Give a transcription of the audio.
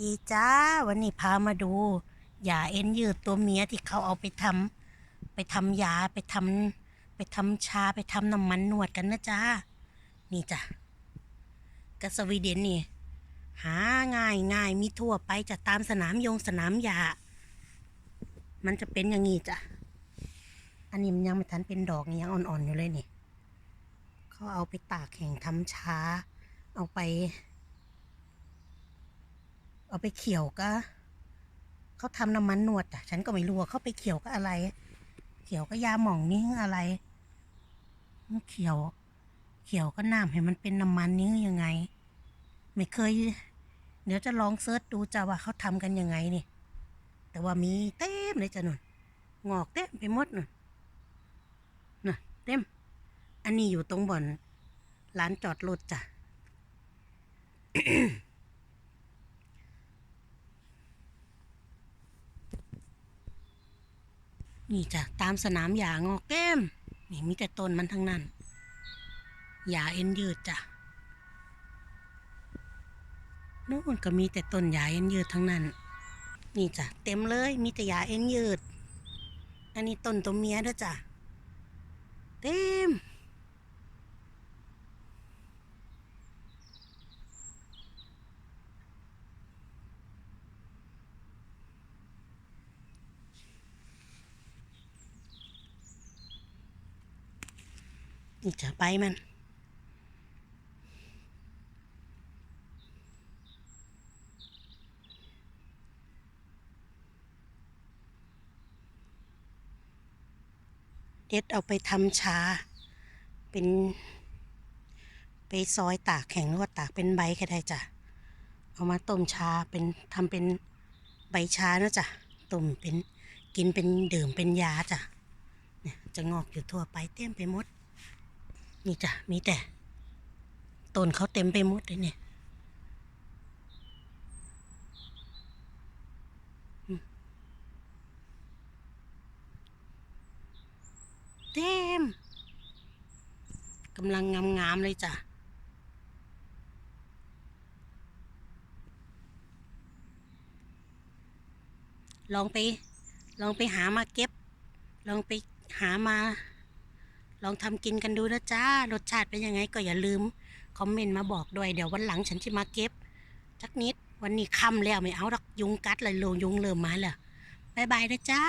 ดีจ้า วันนี้พามาดูยาเอ็นยืดตัวเมียที่เขาเอาไปทำไปทำยาไปทำไปทำชาไปทำน้ำมันนวดกันนะจ้านี่จ้ะกสวีเดนนี่ หาง่ายง่ายมีทั่วไปจะตามสนามยงสนามยา มันจะเป็นอย่างนี้จ้ะอันนี้มันยังไม่ทันเป็นดอกยังอ่อนๆอยู่เลยนี่เขาเอาไปตากแห้งทำชา เอาไป เอาไปเขี่ยวก็เขาทำน้ำมันนวดอะฉันก็ไม่รู้ว่าเขาไปเขี่ยวก็อะไร เขี่ยวก็ยาหม่องนี่อะไรเขี่ยว เขี่ยวก็น้ำให้มันเป็นน้ำมันนี้ยังไง ไม่เคย เดี๋ยวจะลองเซิร์ชดูจ้ะว่าเขาทำกันยังไงนี่ แต่ว่ามีเต็มเลยจ้ะนุ่นงอกเต็มไปหมดนุ่นน่ะเต็ม อันนี้อยู่ตรงบ่อนร้านจอดรถจ้ะ นี่จ้ะตามสนามหญ้างอกแก้ม นี่มีแต่ต้นมันทั้งนั้นหญ้าเอ็นยืดจ้ะนู่นก็มีแต่ต้นหญ้าเอ็นยืดทั้งนั้น นี่จ้ะเต็มเลยมีแต่หญ้าเอ็นยืด อันนี้ต้นตัวเมียด้วยจ้ะเต็ม นี่จะไปมัน เด็ดเอาไปทำชา เป็น ไปซอยตากแข็งหรือว่าตากเป็นใบก็ได้จ้ะ เอามาต้มชาเป็นทำเป็นใบชานะจ้ะ ต้มเป็นกินเป็นดื่มเป็นยาจ้ะ เนี่ยจะงอกอยู่ทั่วไปเต็มไปหมด นี่จ้ะ มีแต่ต้นเขาเต็มไปหมดเลยเนี่ยเต็มกำลังงามๆเลยจ้ะลองไป ลองไปหามาเก็บ ลองไปหามา ลองทำกินกันดูนะจ้ารสชาติเป็นยังไงก็อย่าลืม คอมเมนต์มาบอกด้วยเดี๋ยววันหลังฉันจะมาเก็บสักนิดวันนี้ค่ำแล้วไม่เอาดอกยุงกัดเลยลงยุงเริ่มมาแล้วบายบายนะจ้า